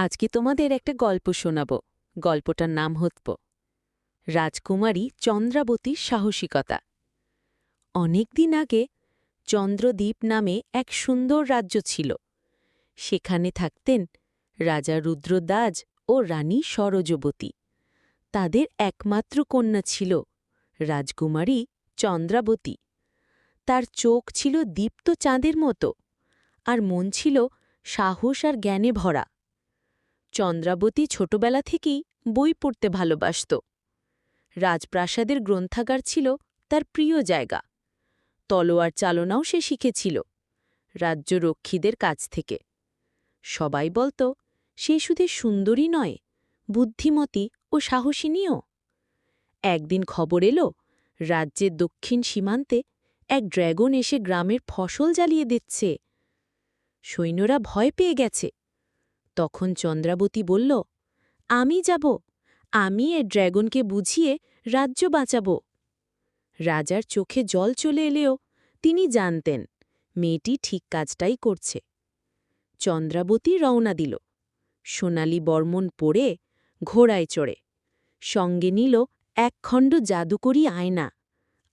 আজকে তোমাদের একটা গল্প শোনাব। গল্পটার নাম হতপ রাজকুমারী চন্দ্রাবতীর সাহসিকতা। অনেক দিন আগে চন্দ্রদ্বীপ নামে এক সুন্দর রাজ্য ছিল। সেখানে থাকতেন রাজা রুদ্রদাজ ও রানী সরোজবতী। তাদের একমাত্র কন্যা ছিল রাজকুমারী চন্দ্রাবতী। তার চোখ ছিল দীপ্ত চাঁদের মতো, আর মন ছিল সাহস আর জ্ঞানে ভরা। চন্দ্রাবতী ছোটবেলা থেকেই বই পড়তে ভালোবাসত। রাজপ্রাসাদের গ্রন্থাগার ছিল তার প্রিয় জায়গা। তলোয়ার চালনাও সে শিখেছিল রাজ্যরক্ষীদের কাছ থেকে। সবাই বলত, সে শুধু সুন্দরী নয়, বুদ্ধিমতী ও সাহসিনীও। একদিন খবর এলো, রাজ্যের দক্ষিণ সীমান্তে এক ড্র্যাগন এসে গ্রামের ফসল জ্বালিয়ে দিচ্ছে। সৈন্যরা ভয় পেয়ে গেছে। তখন চন্দ্রাবতী বলল, আমি যাব। আমি এ ড্র্যাগনকে বুঝিয়ে রাজ্য বাঁচাব রাজার চোখে জল চলে এলেও তিনি জানতেন, মেয়েটি ঠিক কাজটাই করছে। চন্দ্রাবতী রওনা দিল। সোনালি বর্মন পরে ঘোড়ায় চড়ে। সঙ্গে নিল একখণ্ড জাদুকরী আয়না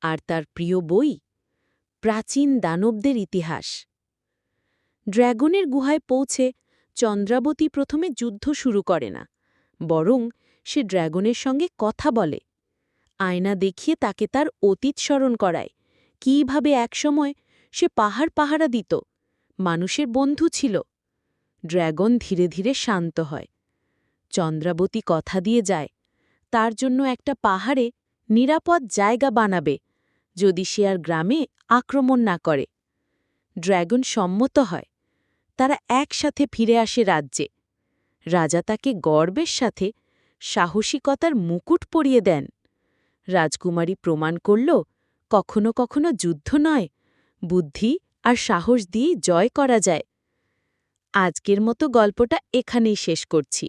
আর তার প্রিয় বই, প্রাচীন দানবদের ইতিহাস ড্র্যাগনের গুহায় পৌঁছে চন্দ্রাবতী প্রথমে যুদ্ধ শুরু করে না, বরং সে ড্র্যাগনের সঙ্গে কথা বলে। আয়না দেখিয়ে তাকে তার অতীত স্মরণ করায়। কীভাবে একসময় সে পাহাড় পাহারা দিত, মানুষের বন্ধু ছিল। ড্র্যাগন ধীরে ধীরে শান্ত হয়। চন্দ্রাবতী কথা দিয়ে যায়, তার জন্য একটা পাহাড়ে নিরাপদ জায়গা বানাবে, যদি সে আর গ্রামে আক্রমণ না করে। ড্র্যাগন সম্মত হয়। তারা একসাথে ফিরে আসে রাজ্যে। রাজা তাকে গর্বের সাথে সাহসিকতার মুকুট পরিয়ে দেন। রাজকুমারী প্রমাণ করল, কখনো কখনো যুদ্ধ নয়, বুদ্ধি আর সাহস দিয়ে জয় করা যায়। আজকের মতো গল্পটা এখানেই শেষ করছি।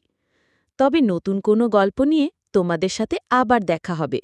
তবে নতুন কোনো গল্প নিয়ে তোমাদের সাথে আবার দেখা হবে।